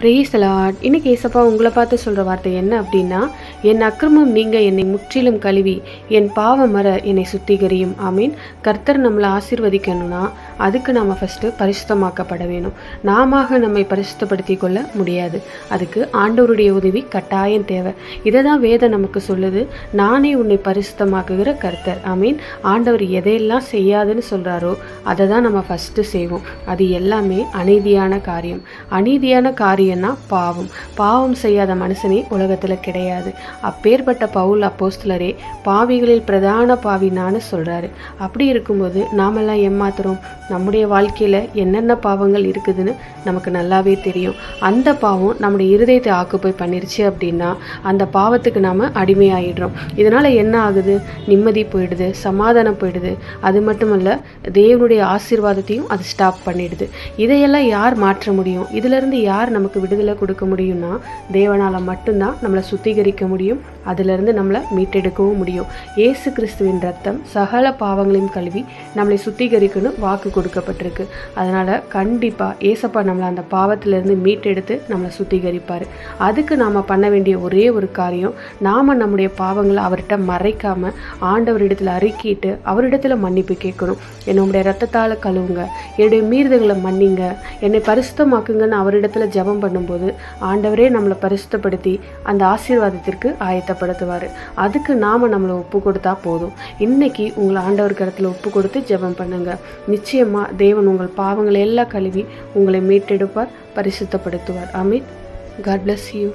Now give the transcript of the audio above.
Brace Lord இன்னைக்கு ஏசப்பா உங்களை பார்த்து சொல்கிற வார்த்தை என்ன அப்படின்னா என் அக்கிரமம் நீங்கள் என்னை முற்றிலும் கழுவி என் பாவம் மர என்னை சுத்திகரியும். ஆமீன். கர்த்தர் நம்மளை ஆசீர்வதிக்கணும்னா அதுக்கு நாம் ஃபஸ்ட்டு பரிசுத்தமாக்கப்பட வேணும். நாம நம்மை பரிசுத்தப்படுத்தி கொள்ள முடியாது. அதுக்கு ஆண்டவருடைய உதவி கட்டாயம் தேவை. இதை தான் வேதம் நமக்கு சொல்லுது. நானே உன்னை பரிசுத்தமாக்குகிற கர்த்தர். மீன் ஆண்டவர் எதையெல்லாம் செய்யாதுன்னு சொல்கிறாரோ அதை தான் நம்ம ஃபஸ்ட்டு செய்வோம். அது எல்லாமே அநீதியான காரியம். அநீதியான காரியம்னா பாவம். பாவம் செய்யாத மனுஷனே உலகத்தில் கிடையாது. அப்பேற்பட்ட பவுல் அப்போஸ்தலரே பாவிகளில் பிரதான பாவி நான் சொல்கிறாரு அப்படி இருக்கும்போது நாமெல்லாம் ஏமாத்துறோம்? நம்முடைய வாழ்க்கையில் என்னென்ன பாவங்கள் இருக்குதுன்னு நமக்கு நல்லாவே தெரியும். அந்த பாவம் நம்முடைய இருதயத்தை ஆக்குப்பை பண்ணிருச்சு அப்படின்னா அந்த பாவத்துக்கு நாம் அடிமையாயிடுறோம். இதனால் என்ன ஆகுது? நிம்மதி போயிடுது சமாதானம் போயிடுது. அது மட்டுமல்ல தேவனுடைய ஆசீர்வாதத்தையும் அது ஸ்டாப் பண்ணிடுது. இதையெல்லாம் யார் மாற்ற முடியும்? இதிலிருந்து யார் நமக்கு விடுதலை கொடுக்க முடியும்னா தேவனால் மட்டும்தான் நம்மளை சுத்திகரிக்க முடியும். அதிலிருந்து நம்மளை மீட்டெடுக்கவும் முடியும். இயேசு கிறிஸ்துவின் ரத்தம் சகல பாவங்களையும் கழுவி நம்மளை சுத்திகரிக்கணும் வாக்கு கொடுக்கப்பட்டிருக்கு. அதனால் கண்டிப்பாக ஏசப்பா நம்மளை அந்த பாவத்திலேருந்து மீட்டெடுத்து நம்மளை சுத்திகரிப்பார். அதுக்கு நாம் பண்ண வேண்டிய ஒரே ஒரு காரியம் நாம் நம்முடைய பாவங்களை அவர்கிட்ட மறைக்காமல் ஆண்டவரிடத்தில் அறிக்கிட்டு அவரிடத்தில் மன்னிப்பு கேட்கணும். என்னுடைய ரத்தத்தால் கழுவுங்க என்னுடைய மீறுதங்களை மன்னிங்க என்னை பரிசுத்தமாக்குங்கன்னு அவரிடத்துல ஜெபம் பண்ணும்போது ஆண்டவரே நம்மளை பரிசுத்தப்படுத்தி அந்த ஆசீர்வாதத்திற்கு ஆயத்தப்படுத்துவார். அதுக்கு நாம் நம்மளை ஒப்பு கொடுத்தா போதும். இன்னைக்கு உங்களை ஆண்டவர் கருத்தில் ஒப்பு கொடுத்து ஜெபம் பண்ணுங்க. நிச்சயமாக தேவன் உங்கள் பாவங்களை எல்லாம் கழுவி உங்களை மீட்டெடுப்பார் பரிசுத்தப்படுத்துவார். ஆமீன். God bless you